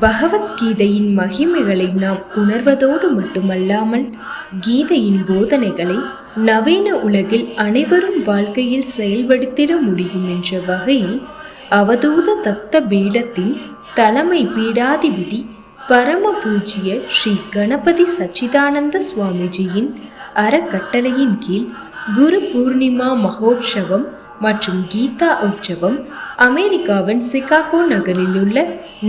பகவத்கீதையின் மகிமைகளை நாம் உணர்வதோடு மட்டுமல்லாமல் கீதையின் போதனைகளை நவீன உலகில் அனைவரும் வாழ்க்கையில் செயல்படுத்திட முடியும் என்ற வகையில் அவதூத தத்த பீடத்தின் தலைமை பீடாதிபதி பரம பூஜ்ய ஸ்ரீ கணபதி சச்சிதானந்த சுவாமிஜியின் அறக்கட்டளையின் கீழ் குரு பூர்ணிமா மகோற்சவம் மற்றும் கீதா உற்சவம் அமெரிக்காவின் சிகாகோ நகரில் உள்ள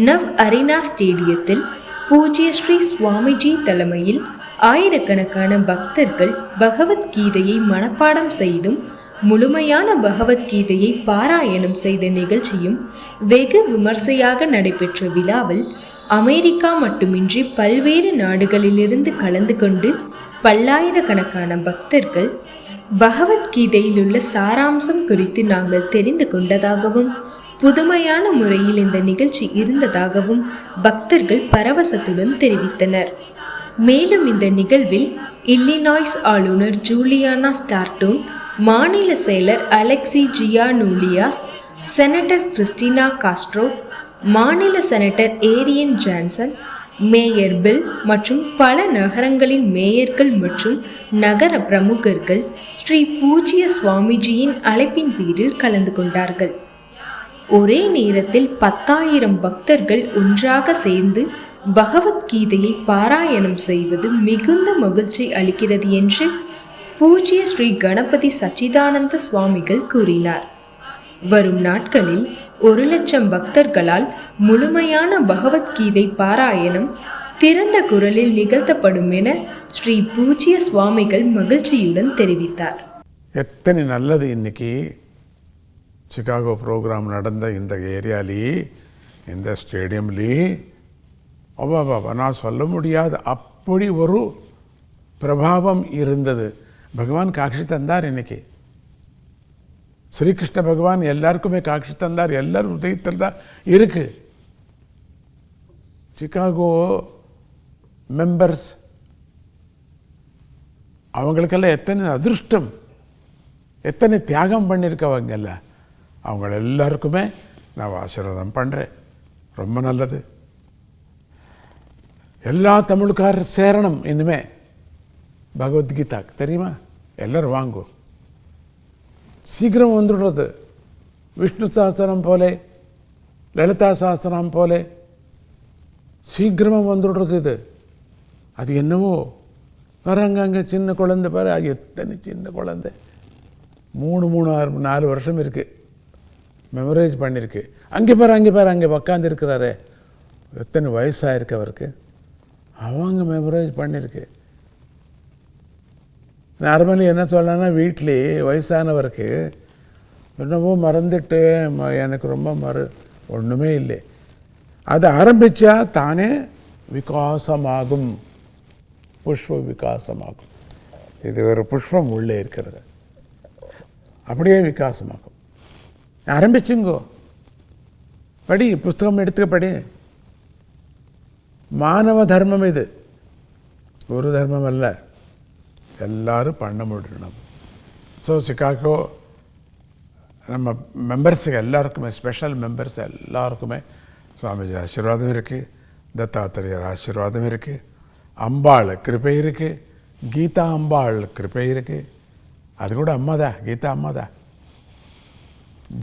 நவ் அரினா ஸ்டேடியத்தில் பூஜ்ய ஸ்ரீ சுவாமிஜி தலைமையில் ஆயிரக்கணக்கான பக்தர்கள் பகவத்கீதையை மனப்பாடம் செய்தும் முழுமையான பகவத்கீதையை பாராயணம் செய்த நிகழ்ச்சியும் வெகு விமர்சையாக நடைபெற்ற விழாவில் அமெரிக்கா மட்டுமின்றி பல்வேறு நாடுகளிலிருந்து கலந்து கொண்டு பல்லாயிரக்கணக்கான பக்தர்கள் பகவத்கீதையில் உள்ள சாராம்சம் குறித்து நாங்கள் தெரிந்து கொண்டதாகவும் புதுமையான முறையில் இந்த நிகழ்ச்சி இருந்ததாகவும் பக்தர்கள் பரவசத்துடன் தெரிவித்தனர். மேலும் இந்த நிகழ்வில் இல்லினாய்ஸ் ஆளுநர் ஜூலியானா ஸ்டார்டோன் மாநில செயலர் Alexi Giannoulias senator Cristina Castro மாநில senator Adriane Johnson mayor Bill மற்றும் பல நகரங்களின் மேயர்கள் மற்றும் நகர பிரமுகர்கள் ஸ்ரீ பூஜ்ய சுவாமிஜியின் அழைப்பின் பேரில் கலந்து கொண்டார்கள். ஒரே நேரத்தில் பத்தாயிரம் பக்தர்கள் ஒன்றாக சேர்ந்து பகவத்கீதையை பாராயணம் செய்வது மிகுந்த மகிழ்ச்சி அளிக்கிறது என்று பூஜ்ய ஸ்ரீ கணபதி சச்சிதானந்த சுவாமிகள் கூறினார். வரும் நாட்களில் ஒரு லட்சம் பக்தர்களால் முழுமையான பகவத்கீதை பாராயணம் திறந்த குரலில் நிகழ்த்தப்படும் என ஸ்ரீ பூஜ்ய சுவாமிகள் மகிழ்ச்சியுடன் தெரிவித்தார். எத்தனை நல்லது இன்னைக்கு? சிகாகோ ப்ரோக்ராம் நடந்த இந்த ஏரியாலே இந்த ஸ்டேடியம்லே அவ்வா நான் சொல்ல முடியாது. அப்படி ஒரு பிரபாவம் இருந்தது. பகவான் காட்சி தந்தார் இன்னைக்கு. ஸ்ரீகிருஷ்ண பகவான் எல்லாருக்குமே காட்சி தந்தார். எல்லாரும் உதயத்தில் தான் இருக்கு. சிகாகோ மெம்பர்ஸ் அவங்களுக்கெல்லாம் எத்தனை அதிர்ஷ்டம் எத்தனை தியாகம் பண்ணியிருக்கவங்கல்ல அவங்கள எல்லாருக்குமே நான் ஆசீர்வாதம் பண்ணுறேன் ரொம்ப நல்லது. எல்லா தமிழுக்காரர் சேரணும் இனிமே. பகவத்கீதாக்கு தெரியுமா? எல்லோரும் வாங்கும் சீக்கிரம் வந்துடுறது. விஷ்ணு சாஸ்திரம் போலே லலிதா சாஸ்திரம் போலே சீக்கிரமாக வந்துடுறது இது. அது என்னவோ? வராங்க அங்கே சின்ன குழந்தை பாரு அது எத்தனை சின்ன குழந்தை. மூணு மூணு ஆறு நாலு வருஷம் இருக்குது மெமரைஸ் பண்ணியிருக்கு அங்கே பாரு அங்கே பாரு அங்கே உக்காந்து எத்தனை எத்தனை வயசாயிருக்கு அவருக்கு? அவங்க மெமரைஸ் பண்ணியிருக்கு. நார்மலி என்ன சொல்லனா வீட்டிலே வயசானவருக்கு என்னவோ மறந்துட்டு ம- எனக்கு ரொம்ப மறு ஒன்றுமே இல்லை. அது ஆரம்பித்தா தானே விகாசமாகும். புஷ்ப விகாசமாகும். இது ஒரு புஷ்பம் உள்ளே இருக்கிறது. அப்படியே விகாசமாகும். ஆரம்பிச்சுங்கோ. படி புஸ்தகம் எடுத்துக்க படி. மானவ தர்மம் இது. ஒரு தர்மம் அல்ல. எல்லாரும் பண்ண முடியணும் ஸோ சிக்காகோ நம்ம மெம்பர்ஸுக்கு எல்லாருக்குமே ஸ்பெஷல் மெம்பர்ஸ் எல்லாருக்குமே சுவாமிஜி ஆசீர்வாதம் இருக்குது தத்தாத்திரேயர் ஆசீர்வாதம் இருக்குது அம்பாள் கிருப்பை இருக்குது கீதா அம்பாள் கிருப்பை இருக்குது அது கூட அம்மா தான். கீதா அம்மா தான்.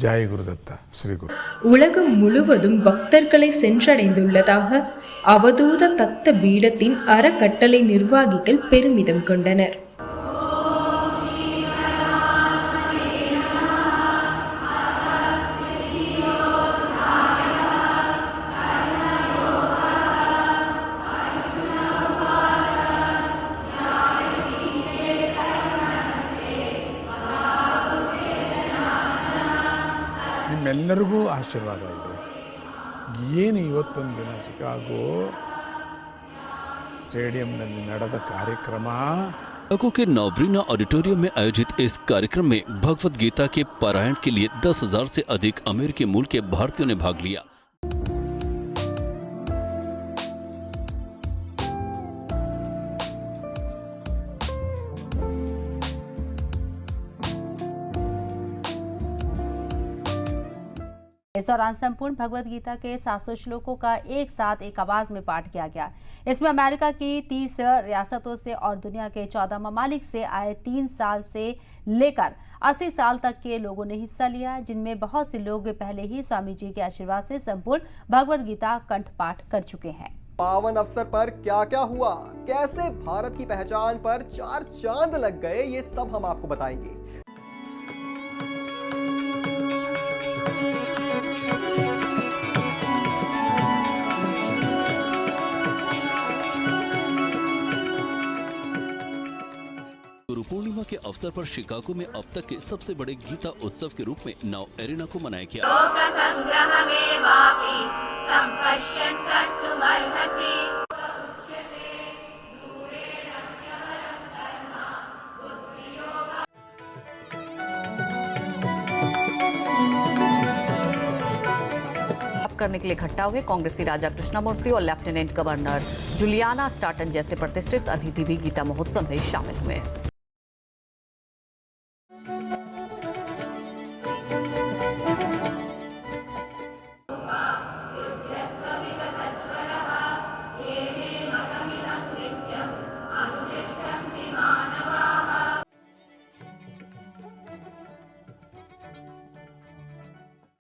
குரு குருதத்தா ஸ்ரீ குரு. உலகம் முழுவதும் பக்தர்களை சென்றடைந்துள்ளதாக அவதூத தத்த பீடத்தின் அறக்கட்டளை நிர்வாகிகள் பெருமிதம் கொண்டனர் ನಿಮ್ಮೆಲ್ಲರಿಗೂ ಆಶೀರ್ವಾದ ಇದೆ ಏನು ಇವತ್ತೊಂದು ದಿನ ಚಿಕಾಗೋ ಸ್ಟೇಡಿಯಂನಲ್ಲಿ ನಡೆದ ಕಾರ್ಯಕ್ರಮ शिकागो के नवरीना ऑडिटोरियम में आयोजित इस कार्यक्रम में भगवत गीता के पारायण के लिए दस हजार से अधिक अमेरिकी मूल के भारतीयों ने भाग लिया इस दौरान संपूर्ण भगवत गीता के 700 श्लोकों का एक साथ एक आवाज़ में पाठ किया गया। इसमें अमेरिका की 30 रियासतों से और दुनिया के 14 ममालिक से आए तीन साल से लेकर 80 साल तक के लोगों ने हिस्सा लिया, जिनमें बहुत से लोग पहले ही स्वामी जी के आशीर्वाद से संपूर्ण भगवत गीता कंठ पाठ कर चुके हैं। पावन अवसर पर क्या क्या हुआ? कैसे भारत की पहचान पर चार चाँद लग गए? ये सब हम आपको बताएँगे। गुरु पूर्णिमा के अवसर पर शिकागो में अब तक के सबसे बड़े गीता उत्सव के रूप में नव एरिना को मनाया गया। करने के लिए इकट्ठा हुए कांग्रेसी राजा कृष्णमूर्ति और लेफ्टिनेंट गवर्नर जुलियाना स्टार्टन जैसे प्रतिष्ठित अतिथि भी गीता महोत्सव में शामिल हुए।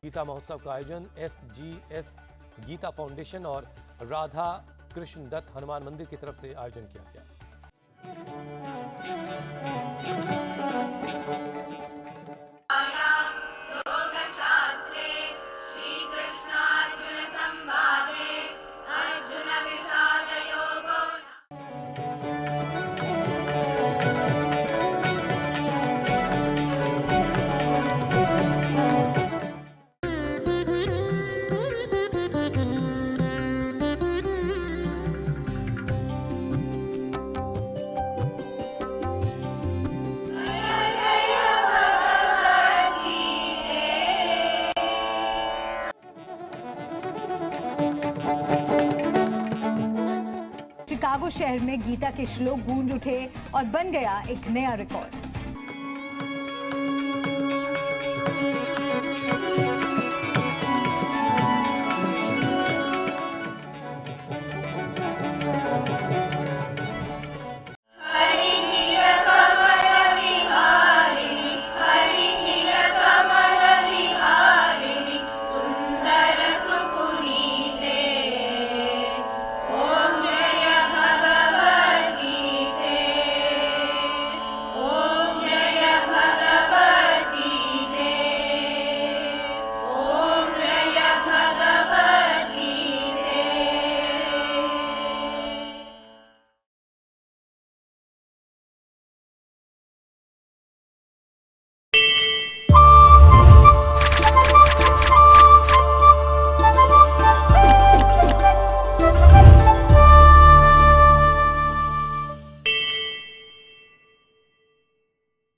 गीता महोत्सव का आयोजन S G S Gita Foundation और राधा कृष्ण दत्त हनुमान मंदिर की तरफ़ से आयोजन किया। शिकागो शहर में गीता के श्लोक गूंज उठे और बन गया एक नया रिकॉर्ड।